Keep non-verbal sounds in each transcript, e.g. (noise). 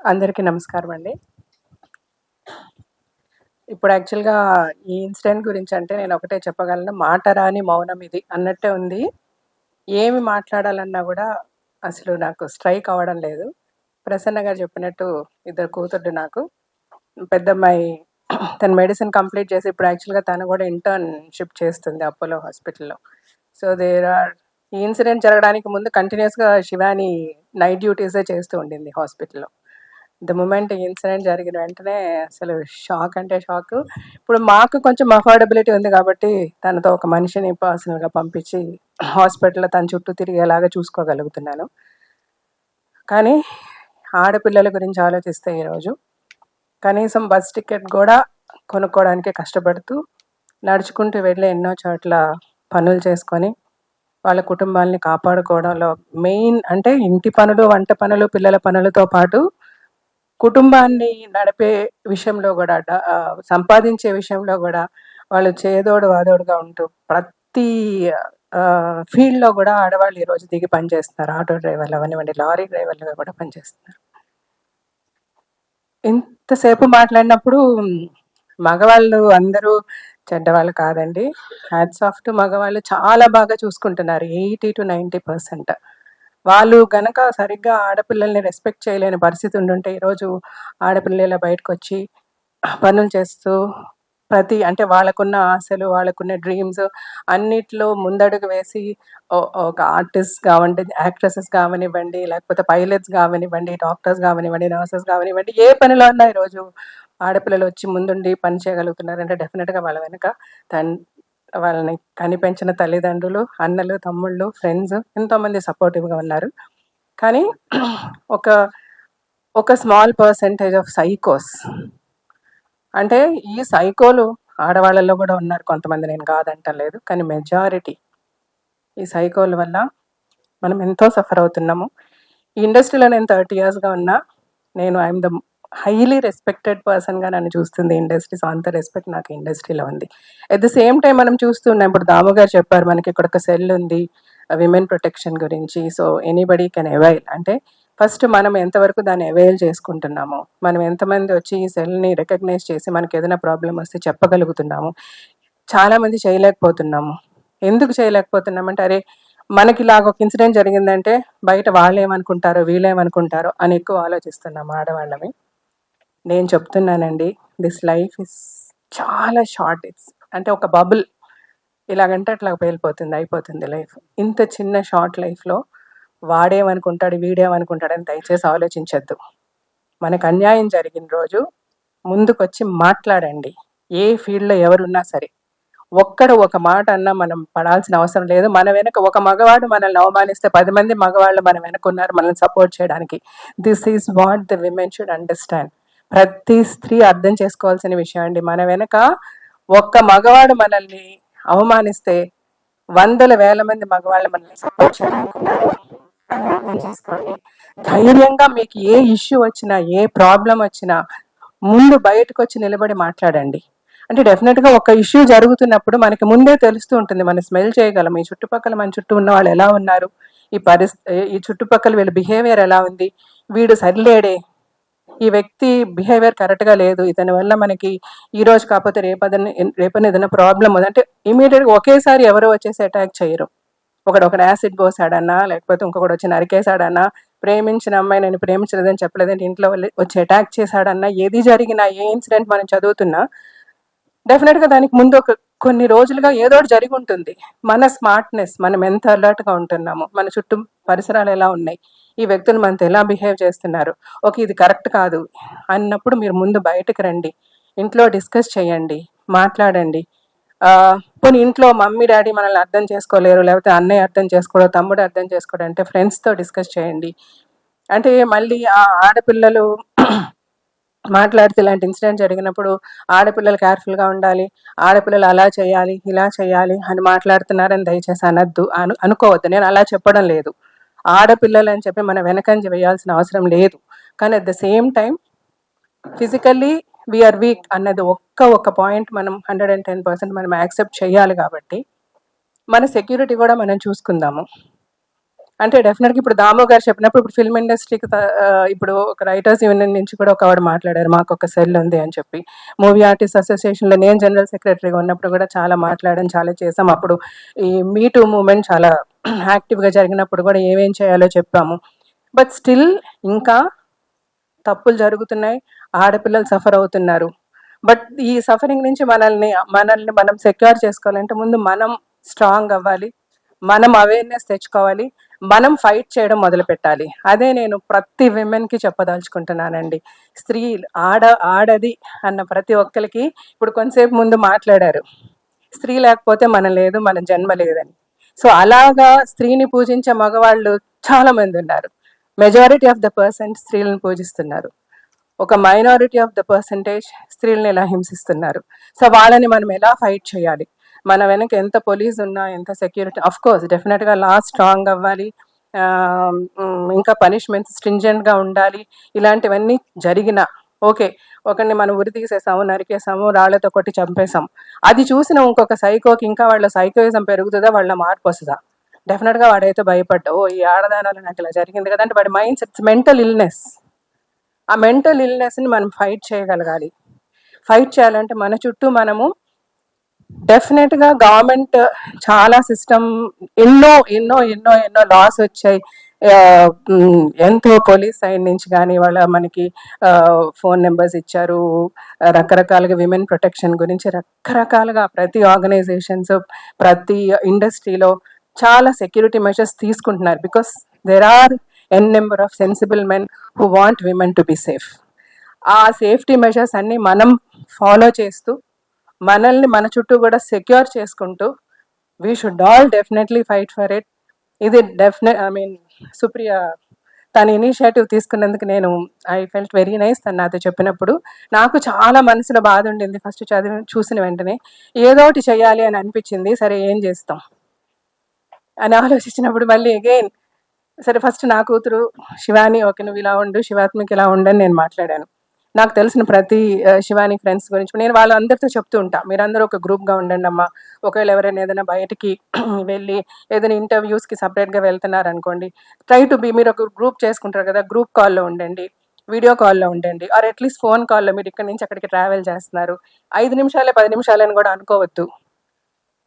అందరికీ నమస్కారం అండి. ఇప్పుడు యాక్చువల్గా ఈ ఇన్సిడెంట్ గురించి అంటే నేను ఒకటే చెప్పగలను. మాట రాని మౌనం ఇది అన్నట్టే ఉంది. ఏమి మాట్లాడాలన్నా కూడా అసలు నాకు స్ట్రైక్ అవ్వడం లేదు. ప్రసన్న గారు చెప్పినట్టు ఇద్దరు కూతుర్డు నాకు. పెద్దమ్మాయి తన మెడిసిన్ కంప్లీట్ చేసి ఇప్పుడు యాక్చువల్గా తను కూడా ఇంటర్న్షిప్ చేస్తుంది అపోలో హాస్పిటల్లో. సో దేర్ ఆర్ ఈ ఇన్సిడెంట్ జరగడానికి ముందు కంటిన్యూస్గా శివాని నైట్ డ్యూటీసే చేస్తూ ఉండింది హాస్పిటల్లో. ద మూమెంట్ ఇన్సిడెంట్ జరిగిన వెంటనే అసలు షాక్ అంటే షాక్ ఇప్పుడు మాకు కొంచెం అఫోర్డబిలిటీ ఉంది కాబట్టి తనతో ఒక మనిషిని పర్సనల్గా పంపించి హాస్పిటల్లో తన చుట్టూ తిరిగేలాగా చూసుకోగలుగుతున్నాను. కానీ ఆడపిల్లల గురించి ఆలోచిస్తే ఈరోజు కనీసం బస్ టికెట్ కూడా కొనుక్కోవడానికి కష్టపడుతూ నడుచుకుంటూ వెళ్ళి ఎన్నో చోట్ల పనులు చేసుకొని వాళ్ళ కుటుంబాలని కాపాడుకోవడంలో మెయిన్ అంటే ఇంటి పనులు వంట పనులు పిల్లల పనులతో పాటు కుటుంబాన్ని నడిపే విషయంలో కూడా సంపాదించే విషయంలో కూడా వాళ్ళు చేదోడు వాదోడుగా ఉంటూ ప్రతి ఫీల్డ్లో కూడా ఆడవాళ్ళు ఈరోజు దిగి పనిచేస్తున్నారు. ఆటో డ్రైవర్లు అవనివ్వండి లారీ డ్రైవర్లుగా కూడా పనిచేస్తున్నారు. ఇంతసేపు మాట్లాడినప్పుడు మగవాళ్ళు అందరూ చెడ్డవాళ్ళు కాదండి. హ్యాట్స్ ఆఫ్ టు మగవాళ్ళు చాలా బాగా చూసుకుంటున్నారు. Eighty to ninety percent. వాళ్ళు గనక సరిగ్గా ఆడపిల్లల్ని రెస్పెక్ట్ చేయలేని పరిస్థితి ఉండుంటే ఈరోజు ఆడపిల్లల బయటకు వచ్చి పనులు చేస్తూ ప్రతి అంటే వాళ్ళకున్న ఆశలు వాళ్ళకున్న డ్రీమ్స్ అన్నిట్లో ముందడుగు వేసి ఒక ఆర్టిస్ట్ కావండి యాక్ట్రెసెస్ కావనివ్వండి లేకపోతే పైలట్స్ కావనివ్వండి డాక్టర్స్ కావనివ్వండి నర్సెస్ కావనివ్వండి ఏ పనిలో అన్నా ఈరోజు ఆడపిల్లలు వచ్చి ముందుండి పని చేయగలుగుతున్నారంటే డెఫినెట్గా వాళ్ళ వెనుక తన్ వాళ్ళని కనిపించిన తల్లిదండ్రులు అన్నలు తమ్ముళ్ళు ఫ్రెండ్స్ ఎంతోమంది సపోర్టివ్గా ఉన్నారు. కానీ ఒక ఒక స్మాల్ పర్సెంటేజ్ ఆఫ్ సైకోస్ అంటే ఈ సైకోలు ఆడవాళ్ళలో కూడా ఉన్నారు కొంతమంది నేను కాదంటలేదు కానీ మెజారిటీ ఈ సైకోల వల్ల మనం ఎంతో సఫర్ అవుతున్నాము. ఈ ఇండస్ట్రీలో నేను థర్టీ ఇయర్స్గా ఉన్నా నేను ఐఎమ్ ద హైలీ రెస్పెక్టెడ్ పర్సన్గా నన్ను చూస్తుంది ఇండస్ట్రీ సో అంత రెస్పెక్ట్ నాకు ఇండస్ట్రీలో ఉంది. అట్ ద సేమ్ టైం మనం చూస్తున్నాం ఇప్పుడు దాము గారు చెప్పారు మనకి ఇక్కడ ఒక సెల్ ఉంది uh, విమెన్ ప్రొటెక్షన్ గురించి. సో ఎనీబడీ కెన్ అవైల్ అంటే ఫస్ట్ మనం ఎంతవరకు దాన్ని అవైల్ చేసుకుంటున్నాము మనం ఎంతమంది వచ్చి ఈ సెల్ని రికగ్నైజ్ చేసి మనకి ఏదైనా ప్రాబ్లం వస్తే చెప్పగలుగుతున్నాము. చాలామంది చేయలేకపోతున్నాము. ఎందుకు చేయలేకపోతున్నామంటే అరే మనకి ఇలాగ ఒక ఇన్సిడెంట్ జరిగిందంటే బయట వాళ్ళు ఏమనుకుంటారో వీళ్ళు ఏమనుకుంటారో అని ఎక్కువ ఆలోచిస్తున్నాము ఆడవాళ్ళమే. నేను చెప్తున్నానండి దిస్ లైఫ్ ఇస్ చాలా షార్ట్ ఇట్స్ అంటే ఒక బబుల్ ఇలాగంటే అట్లా పేలిపోతుంది అయిపోతుంది లైఫ్ ఇంత చిన్న షార్ట్ లైఫ్లో వాడేమనుకుంటాడు వీడేమనుకుంటాడని దయచేసి ఆలోచించద్దు. మనకు అన్యాయం జరిగిన రోజు ముందుకొచ్చి మాట్లాడండి. ఏ ఫీల్డ్లో ఎవరున్నా సరే. ఒక్కడు ఒక మాట అన్నా మనం పడాల్సిన అవసరం లేదు. మన వెనక ఒక మగవాడు మనల్ని అవమానిస్తే పది మంది మగవాళ్ళు మన వెనక ఉన్నారు మనల్ని సపోర్ట్ చేయడానికి. This is what the women should understand ప్రతి స్త్రీ అర్థం చేసుకోవాల్సిన విషయం అండి. మన వెనక ఒక్క మగవాడు మనల్ని అవమానిస్తే వందల వేల మంది మగవాళ్ళు మనల్ని సపోర్ట్ అర్థం చేసుకోండి. ధైర్యంగా మీకు ఏ ఇష్యూ వచ్చినా ఏ ప్రాబ్లం వచ్చినా ముందు బయటకు వచ్చి నిలబడి మాట్లాడండి. అంటే డెఫినెట్గా ఒక ఇష్యూ జరుగుతున్నప్పుడు మనకి ముందే తెలుస్తూ ఉంటుంది. మనం స్మెల్ చేయగలం ఈ చుట్టుపక్కల మన చుట్టూ ఉన్న వాళ్ళు ఎలా ఉన్నారు ఈ పరిస్థితి ఈ చుట్టుపక్కల వీళ్ళ బిహేవియర్ ఎలా ఉంది వీడు సరిలేడే ఈ వ్యక్తి బిహేవియర్ కరెక్ట్గా లేదు. ఇతని వల్ల మనకి ఈ రోజు కాకపోతే రేపదని రేపని ఏదైనా ప్రాబ్లం ఉంది? అంటే ఇమీడియట్గా ఒకేసారి ఎవరో వచ్చేసి అటాక్ చేయరు. ఒకడు ఒకడు యాసిడ్ పోసాడన్నా లేకపోతే ఇంకొకటి వచ్చి నరికేశాడన్నా ప్రేమించిన అమ్మాయి నేను ప్రేమించలేదని చెప్పలేదంటే ఇంట్లో వచ్చి అటాక్ చేశాడన్నా ఏది జరిగినా ఏ ఇన్సిడెంట్ మనం చదువుతున్నా డెఫినెట్గా దానికి ముందు ఒక కొన్ని రోజులుగా ఏదో ఒకటి జరిగి ఉంటుంది. మన స్మార్ట్నెస్ మనం ఎంత అలర్ట్గా ఉంటున్నాము మన చుట్టూ పరిసరాలు ఎలా ఉన్నాయి? ఈ వ్యక్తులు మనతో ఎలా బిహేవ్ చేస్తున్నారు? ఓకే ఇది కరెక్ట్ కాదు అన్నప్పుడు మీరు ముందు బయటకు రండి. ఇంట్లో డిస్కస్ చేయండి మాట్లాడండి. పోనీ ఇంట్లో మమ్మీ డాడీ మనల్ని అర్థం చేసుకోలేరు లేకపోతే అన్నయ్య అర్థం చేసుకోడు తమ్ముడు అర్థం చేసుకోడు అంటే ఫ్రెండ్స్తో డిస్కస్ చేయండి. అంటే మళ్ళీ ఆ ఆడపిల్లలు (clears throat) మాట్లాడితే ఇలాంటి ఇన్సిడెంట్ జరిగినప్పుడు ఆడపిల్లలు కేర్ఫుల్గా ఉండాలి ఆడపిల్లలు అలా చేయాలి ఇలా చేయాలి అని మాట్లాడుతున్నారని దయచేసి అనద్దు అను అనుకోవద్దు. నేను అలా చెప్పడం లేదు. ఆడపిల్లలు అని చెప్పి మనం వెనకంజ వేయాల్సిన అవసరం లేదు. కానీ at the same time physically we are weak అన్నది ఒక్క ఒక్క పాయింట్ మనం హండ్రెడ్ అండ్ టెన్ పర్సెంట్ మనం యాక్సెప్ట్ చేయాలి కాబట్టి మన సెక్యూరిటీ కూడా మనం చూసుకుందాము. అంటే డెఫినెట్గా ఇప్పుడు దామో గారు చెప్పినప్పుడు ఇప్పుడు ఫిల్మ్ ఇండస్ట్రీకి ఇప్పుడు ఒక రైటర్స్ యూనియన్ నుంచి కూడా ఒక ఆవిడ మాట్లాడారు మాకు ఒక సెల్ ఉంది అని చెప్పి. మూవీ ఆర్టిస్ట్ అసోసియేషన్లో నేను జనరల్ సెక్రటరీగా ఉన్నప్పుడు కూడా చాలా మాట్లాడడం చాలా చేసాం. అప్పుడు ఈ మీ టూ మూమెంట్ చాలా యాక్టివ్గా జరిగినప్పుడు కూడా ఏమేం చేయాలో చెప్పాము. బట్ స్టిల్ ఇంకా తప్పులు జరుగుతున్నాయి. ఆడపిల్లలు సఫర్ అవుతున్నారు. బట్ ఈ సఫరింగ్ నుంచి మనల్ని మనల్ని మనం సెక్యూర్ చేసుకోవాలంటే ముందు మనం స్ట్రాంగ్ అవ్వాలి. మనం అవేర్నెస్ తెచ్చుకోవాలి. మనం ఫైట్ చేయడం మొదలు పెట్టాలి. అదే నేను ప్రతి విమెన్కి చెప్పదలుచుకుంటున్నానండి. స్త్రీ ఆడ ఆడది అన్న ప్రతి ఒక్కరికి ఇప్పుడు కొంతసేపు ముందు మాట్లాడారు. స్త్రీ లేకపోతే మనం లేదు మన జన్మ లేదని. సో అలాగా స్త్రీని పూజించే మగవాళ్ళు చాలా మంది ఉన్నారు. మెజారిటీ ఆఫ్ ద పర్సెంట్ స్త్రీలను పూజిస్తున్నారు. ఒక మైనారిటీ ఆఫ్ ద పర్సంటేజ్ స్త్రీలను ఇలా హింసిస్తున్నారు. సో వాళ్ళని మనం ఎలా ఫైట్ చేయాలి? మన వెనక ఎంత పోలీస్ ఉన్నా ఎంత సెక్యూరిటీ అఫ్ కోర్స్ డెఫినెట్గా లా స్ట్రాంగ్ అవ్వాలి. ఇంకా పనిష్మెంట్స్ స్ట్రింజెంట్గా ఉండాలి. ఇలాంటివన్నీ జరిగిన ఓకే ఒకరిని మనం ఉరి తీసేసాము నరికేసాము రాళ్ళతో కొట్టి చంపేసాం అది చూసిన ఇంకొక సైకోకి ఇంకా వాళ్ళ సైకోయిజం పెరుగుతుందా వాళ్ళ మార్పు వస్తుందా? డెఫినెట్గా వాడైతే భయపడ్డావు ఓ ఈ ఆడదానాలు నాకు ఇలా జరిగింది కదా అంటే వాడి మైండ్ సెట్స్ మెంటల్ ఇల్నెస్. ఆ మెంటల్ ఇల్నెస్ని మనం ఫైట్ చేయగలగాలి. ఫైట్ చేయాలంటే మన చుట్టూ మనము డెఫినెట్గా గవర్నమెంట్ చాలా సిస్టమ్ ఎన్నో ఎన్నో ఎన్నో ఎన్నో లాస్ వచ్చాయి. ఎంతో పోలీస్ సైడ్ నుంచి కానీ వాళ్ళ మనకి ఫోన్ నెంబర్స్ ఇచ్చారు. రకరకాలుగా విమెన్ ప్రొటెక్షన్ గురించి రకరకాలుగా ప్రతి ఆర్గనైజేషన్స్ ప్రతి ఇండస్ట్రీలో చాలా సెక్యూరిటీ మెషర్స్ తీసుకుంటున్నారు. Because there are n number of sensible men who want women to be safe ఆ సేఫ్టీ మెషర్స్ అన్ని మనం ఫాలో చేస్తూ మనల్ని మన చుట్టూ కూడా సెక్యూర్ చేసుకుంటూ we should all definitely fight for it ఇది డెఫినెట్ ఐ మీన్ సుప్రియ తన ఇనిషియేటివ్ తీసుకున్నందుకు నేను ఐ ఫెల్ట్ వెరీ నైస్ తను నాతో చెప్పినప్పుడు. నాకు చాలా మనసులో బాధ ఉండింది ఫస్ట్ చదివి చూసిన వెంటనే. ఏదో ఒకటి చేయాలి అని అనిపించింది. సరే ఏం చేస్తాం? అని ఆలోచించినప్పుడు మళ్ళీ అగైన్ సరే ఫస్ట్ నా కూతురు శివాని ఓకే నువ్వు ఇలా ఉండు శివాత్మకి ఇలా ఉండని నేను మాట్లాడాను. నాకు తెలిసిన ప్రతి శివాని ఫ్రెండ్స్ గురించి. నేను వాళ్ళందరితో చెప్తూ ఉంటా. మీరందరూ ఒక గ్రూప్గా ఉండండి అమ్మా. ఒకవేళ ఎవరైనా ఏదైనా బయటికి (clears throat) వెళ్ళి ఏదైనా ఇంటర్వ్యూస్కి సపరేట్గా వెళ్తున్నారు అనుకోండి ట్రై టు బి మీరు ఒక గ్రూప్ చేసుకుంటారు కదా గ్రూప్ కాల్లో ఉండండి వీడియో కాల్లో ఉండండి ఆర్ అట్లీస్ట్ ఫోన్ కాల్లో మీరు ఇక్కడి నుంచి అక్కడికి ట్రావెల్ చేస్తున్నారు. ఐదు నిమిషాలే పది నిమిషాలని కూడా అనుకోవద్దు.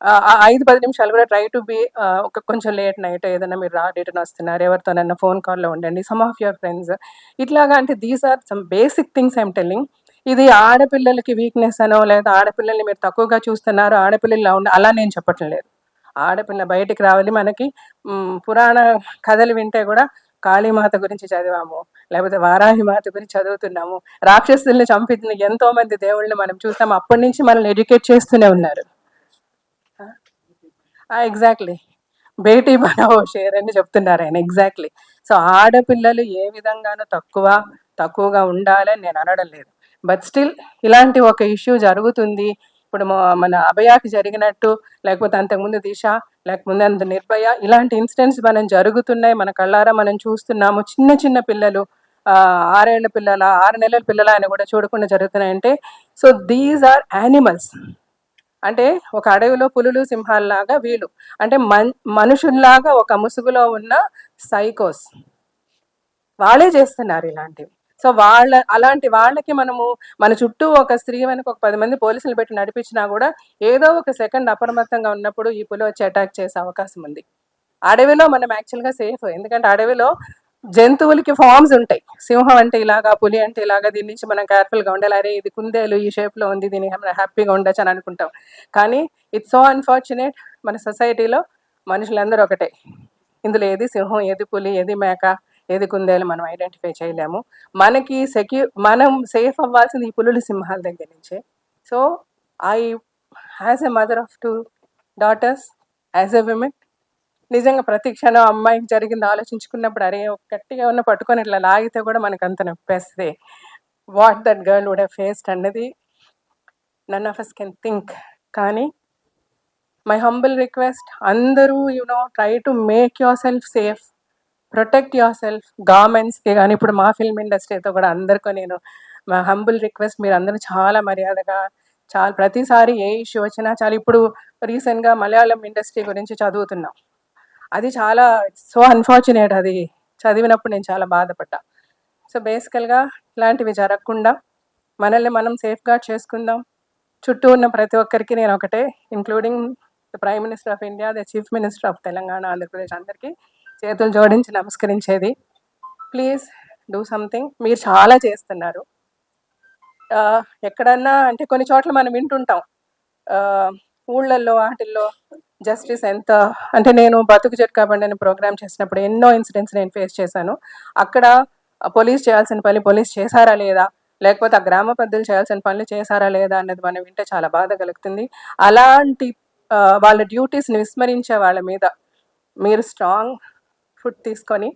ఆ ఐదు పది నిమిషాలు కూడా ట్రై టు బి ఒక కొంచెం లేట్ నైట్ ఏదైనా మీరు రా డేటన్ వస్తున్నారు ఎవరితోనైనా ఫోన్ కాల్లో ఉండండి సమ్ ఆఫ్ యువర్ ఫ్రెండ్స్ ఇట్లాగా అంటే these are some basic things I'm telling ఇది ఆడపిల్లలకి వీక్నెస్ అనో లేదా ఆడపిల్లల్ని మీరు తక్కువగా చూస్తున్నారు ఆడపిల్లలు ఉండి అలా నేను చెప్పటం లేదు. ఆడపిల్ల బయటికి రావాలి మనకి పురాణ కథలు వింటే కూడా కాళీమాత గురించి చదివాము లేకపోతే వారాహి మాత గురించి చదువుతున్నాము రాక్షసుల్ని చంపించిన ఎంతో మంది దేవుళ్ళని మనం చూస్తాము అప్పటి నుంచి మనల్ని ఎడ్యుకేట్ చేస్తూనే ఉన్నారు. ఎగ్జాక్ట్లీ బేటీ బనావో షేర్ అని చెప్తున్నారు ఆయన ఎగ్జాక్ట్లీ సో ఆడపిల్లలు ఏ విధంగానూ తక్కువ తక్కువగా ఉండాలని నేను అనడం లేదు. బట్ స్టిల్ ఇలాంటి ఒక ఇష్యూ జరుగుతుంది. ఇప్పుడు మన అభయాకి జరిగినట్టు లేకపోతే అంతకుముందు దిశ లేకపోతే అంత నిర్భయ ఇలాంటి ఇన్సిడెంట్స్ మనం జరుగుతున్నాయి. మన కళ్ళారా మనం చూస్తున్నాము. చిన్న చిన్న పిల్లలు ఆరేళ్ళ పిల్లల ఆరు నెలల పిల్లల అని కూడా చూడకుండా జరుగుతున్నాయంటే సో దీస్ ఆర్ యానిమల్స్ అంటే ఒక అడవిలో పులులు సింహాలలాగా వీళ్ళు అంటే మన్ మనుషుల్లాగా ఒక ముసుగులో ఉన్న సైకోస్. వాళ్ళే చేస్తున్నారు ఇలాంటివి. సో వాళ్ళ అలాంటి వాళ్ళకి మనము మన చుట్టూ ఒక స్త్రీ వెనక ఒక పది మంది పోలీసులు పెట్టి నడిపించినా కూడా ఏదో ఒక సెకండ్ అప్రమత్తంగా ఉన్నప్పుడు ఈ పులి వచ్చి అటాక్ చేసే అవకాశం ఉంది. అడవిలో మనం యాక్చువల్గా సేఫ్. ఎందుకంటే అడవిలో జంతువులకి ఫార్మ్స్ ఉంటాయి. సింహం అంటే ఇలాగా పులి అంటే ఇలాగా దీని నుంచి మనం కేర్ఫుల్గా ఉండాలి. అరే ఇది కుందేలు ఈ షేప్లో ఉంది దీని మనం హ్యాపీగా ఉండొచ్చు అని అనుకుంటాం. కానీ ఇట్స్ సో అన్ఫార్చునేట్ మన సొసైటీలో మనుషులందరూ ఒకటే. ఇందులో ఏది సింహం ఏది పులి ఏది మేక ఏది కుందేలు మనం ఐడెంటిఫై చేయలేము. మనకి సెక్యూ మనం సేఫ్ అవ్వాల్సింది ఈ పులులు సింహాల దగ్గర నుంచే. So I as a mother of two daughters as a women నిజంగా ప్రతి క్షణం అమ్మాయికి జరిగింది ఆలోచించుకున్నప్పుడు అరే గట్టిగా ఉన్న పట్టుకొని ఇట్లా లాగితే కూడా మనకు అంత నొప్పేస్తుంది. What that girl would have faced అన్నది none of us can think కానీ మై హంబుల్ రిక్వెస్ట్ అందరూ you know try to make yourself safe protect yourself గార్మెంట్స్కి కానీ ఇప్పుడు మా ఫిల్మ్ ఇండస్ట్రీతో కూడా అందరికీ నేను మా హంబుల్ రిక్వెస్ట్ మీరు అందరూ చాలా మర్యాదగా చాలా ప్రతిసారి ఏ ఇష్యూ వచ్చినా చాలా. ఇప్పుడు రీసెంట్గా మలయాళం ఇండస్ట్రీ గురించి చదువుతున్నాం. అది చాలా సో అన్ఫార్చునేట్ అది. చదివినప్పుడు నేను చాలా బాధపడ్డా. సో బేసికల్గా ఇలాంటివి జరగకుండా మనల్ని మనం సేఫ్గా చేసుకుందాం. చుట్టూ ఉన్న ప్రతి ఒక్కరికి నేను ఒకటే including the prime minister of India the chief minister of Telangana Andhra Pradesh అందరికీ చేతులు జోడించి నమస్కరించేది. ప్లీజ్ డూ సంథింగ్ మీరు చాలా చేస్తున్నారు. Uh, ఎక్కడన్నా అంటే కొన్ని చోట్ల మనం వింటుంటాం. Uh, ఊళ్ళల్లో వాటిల్లో జస్టిస్ ఎంత? అంటే నేను బతుకు జట్కా బండి అని ప్రోగ్రామ్ చేసినప్పుడు ఎన్నో ఇన్సిడెంట్స్ నేను ఫేస్ చేశాను. అక్కడ పోలీస్ చేయాల్సిన పని పోలీస్ చేశారా లేదా? లేకపోతే ఆ గ్రామ పెద్దలు చేయాల్సిన పనులు చేశారా లేదా అన్నది మనం వింటే చాలా బాధ కలుగుతుంది. అలాంటి వాళ్ళ డ్యూటీస్ని విస్మరించే వాళ్ళ మీద మీరు స్ట్రాంగ్ ఫుడ్ తీసుకొని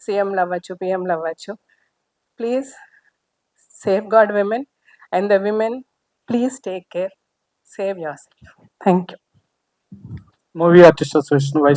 సీఎంలు అవ్వచ్చు పిఎంలు అవ్వచ్చు. Please safeguard women and the women please take care save yourself thank you movie artist association vice